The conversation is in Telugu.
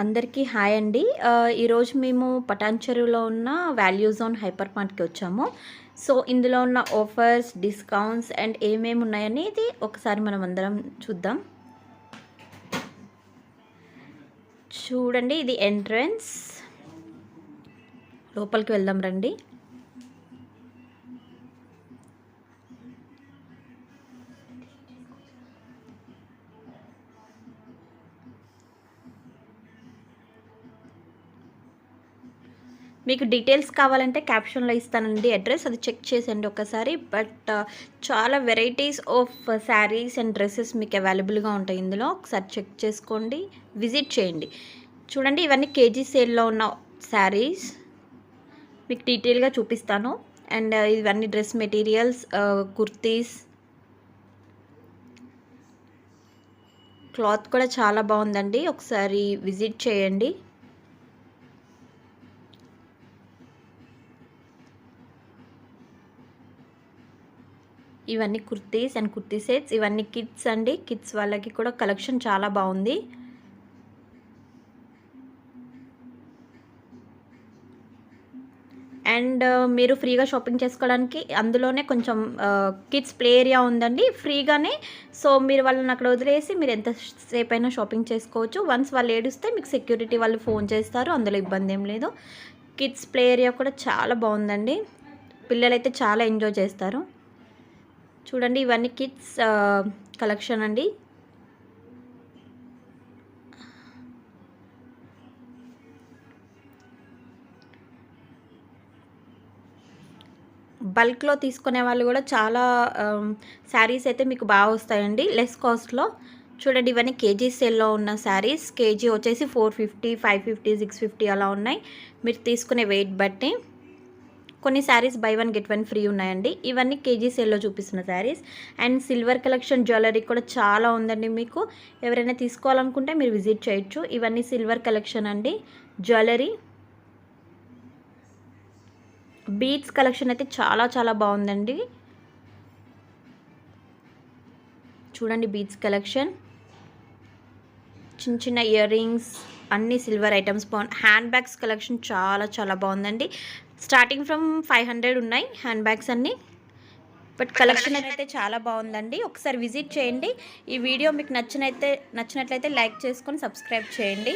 అందరికీ హాయ్ అండి. ఈరోజు మేము పటాన్ చెరువులో ఉన్న వాల్యూ జోన్ హైపర్ మార్ట్కి వచ్చాము. సో ఇందులో ఉన్న ఆఫర్స్ డిస్కౌంట్స్ అండ్ ఏమేమి ఉన్నాయనేది ఒకసారి మనం అందరం చూద్దాం. చూడండి ఇది ఎంట్రన్స్. లోపలికి వెళ్దాం రండి. మీకు డీటెయిల్స్ కావాలంటే క్యాప్షన్లో ఇస్తానండి అడ్రస్ అది చెక్ చేసండి ఒకసారి. బట్ uh, చాలా varieties of saris and dresses మీకు అవైలబుల్గా ఉంటాయి ఇందులో. ఒకసారి చెక్ చేసుకోండి. విజిట్ చేయండి. చూడండి ఇవన్నీ కేజీ సేల్లో ఉన్న శారీస్ మీకు డీటెయిల్గా చూపిస్తాను. అండ్ uh, ఇవన్నీ dress materials uh, kurtis. Cloth కూడా చాలా బాగుందండి. ఒకసారి విజిట్ చేయండి. ఇవన్నీ కుర్తీస్ అండ్ కుర్తీ సెట్స్. ఇవన్నీ కిడ్స్ అండి. కిడ్స్ వాళ్ళకి కూడా కలెక్షన్ చాలా బాగుంది. అండ్ మీరు ఫ్రీగా షాపింగ్ చేసుకోవడానికి అందులోనే కొంచెం కిడ్స్ ప్లే ఏరియా ఉందండి. ఫ్రీగానే. సో మీరు వాళ్ళని అక్కడ వదిలేసి మీరు ఎంతసేపు అయినా షాపింగ్ చేసుకోవచ్చు. వన్స్ వాళ్ళు ఏడుస్తే మీకు సెక్యూరిటీ వాళ్ళు ఫోన్ చేస్తారు. అందులో ఇబ్బంది ఏం లేదు. కిడ్స్ ప్లే ఏరియా కూడా చాలా బాగుందండి. పిల్లలైతే చాలా ఎంజాయ్ చేస్తారు. చూడండి ఇవన్నీ కిడ్స్ కలెక్షన్ అండి. బల్క్లో తీసుకునే వాళ్ళు కూడా చాలా శారీస్ అయితే మీకు బాగా వస్తాయండి లెస్ కాస్ట్లో. చూడండి ఇవన్నీ కేజీ సేల్లో ఉన్న శారీస్. కేజీ వచ్చేసి four fifty five fifty six fifty అలా ఉన్నాయి. మీరు తీసుకునే వెయిట్ బట్టి. కొన్ని saris buy one get one free ఉన్నాయండి. ఇవన్నీ కేజీ సేల్లో చూపిస్తున్న saris and silver collection jewellery కూడా చాలా ఉందండి మీకు. ఎవరైనా తీసుకోవాలనుకుంటే మీరు విజిట్ చేయొచ్చు. ఇవన్నీ సిల్వర్ కలెక్షన్ అండి. జ్యువెలరీ బీట్స్ కలెక్షన్ అయితే చాలా చాలా బాగుందండి. చూడండి బీట్స్ కలెక్షన్ చిన్న చిన్న ఇయర్ రింగ్స్ అన్ని సిల్వర్ ఐటమ్స్ బాగున్నాయి హ్యాండ్ బ్యాగ్స్ కలెక్షన్ చాలా చాలా బాగుందండి. స్టార్టింగ్ ఫ్రమ్ ఫైవ్ హండ్రెడ్ ఉన్నాయి హ్యాండ్ బ్యాగ్స్ అన్నీ. బట్ కలెక్షన్ అయితే చాలా బాగుందండి. ఒకసారి విజిట్ చేయండి. ఈ వీడియో మీకు నచ్చినైతే నచ్చినట్లయితే లైక్ చేసుకొని సబ్స్క్రైబ్ చేయండి.